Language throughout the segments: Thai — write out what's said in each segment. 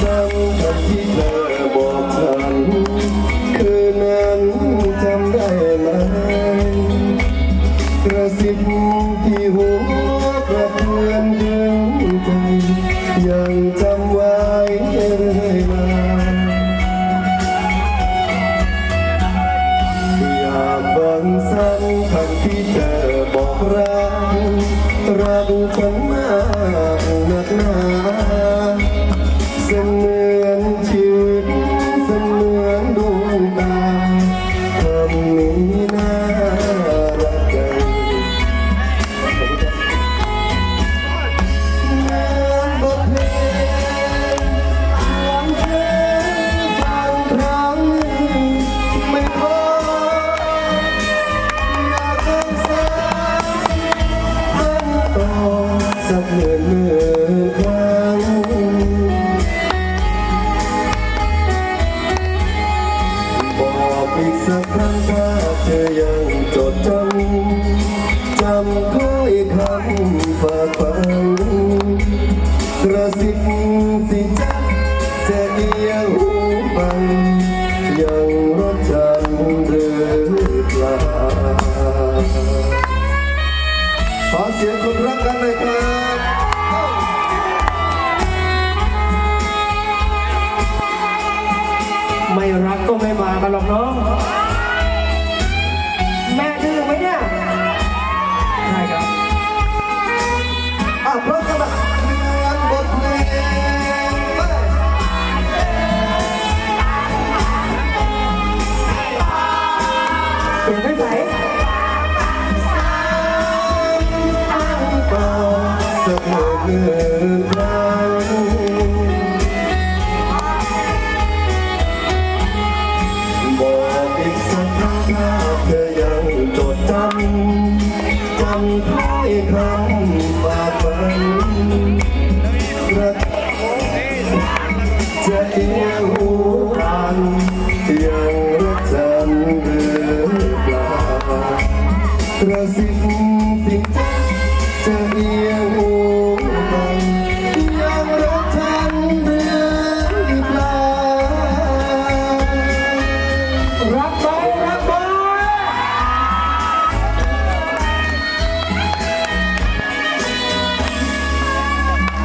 ซ้ำกับที่เธอบอกฉันคืนนั้นจำได้ไหมกระซิบที่หัำจำถ้อยคำฝากฝังกระซิบสิจ๊ะจะเอียงหูฟังยังรักฉันหรือเปล่าขอเสียงคนรักกันหน่อยครับไม่รักก็ไม่มากันหรอกเนาะ ถึงไม่ไหวสาวต้องเสมอเมื่อ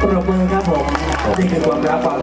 ปรบมือครับผมนี่คือความรักควา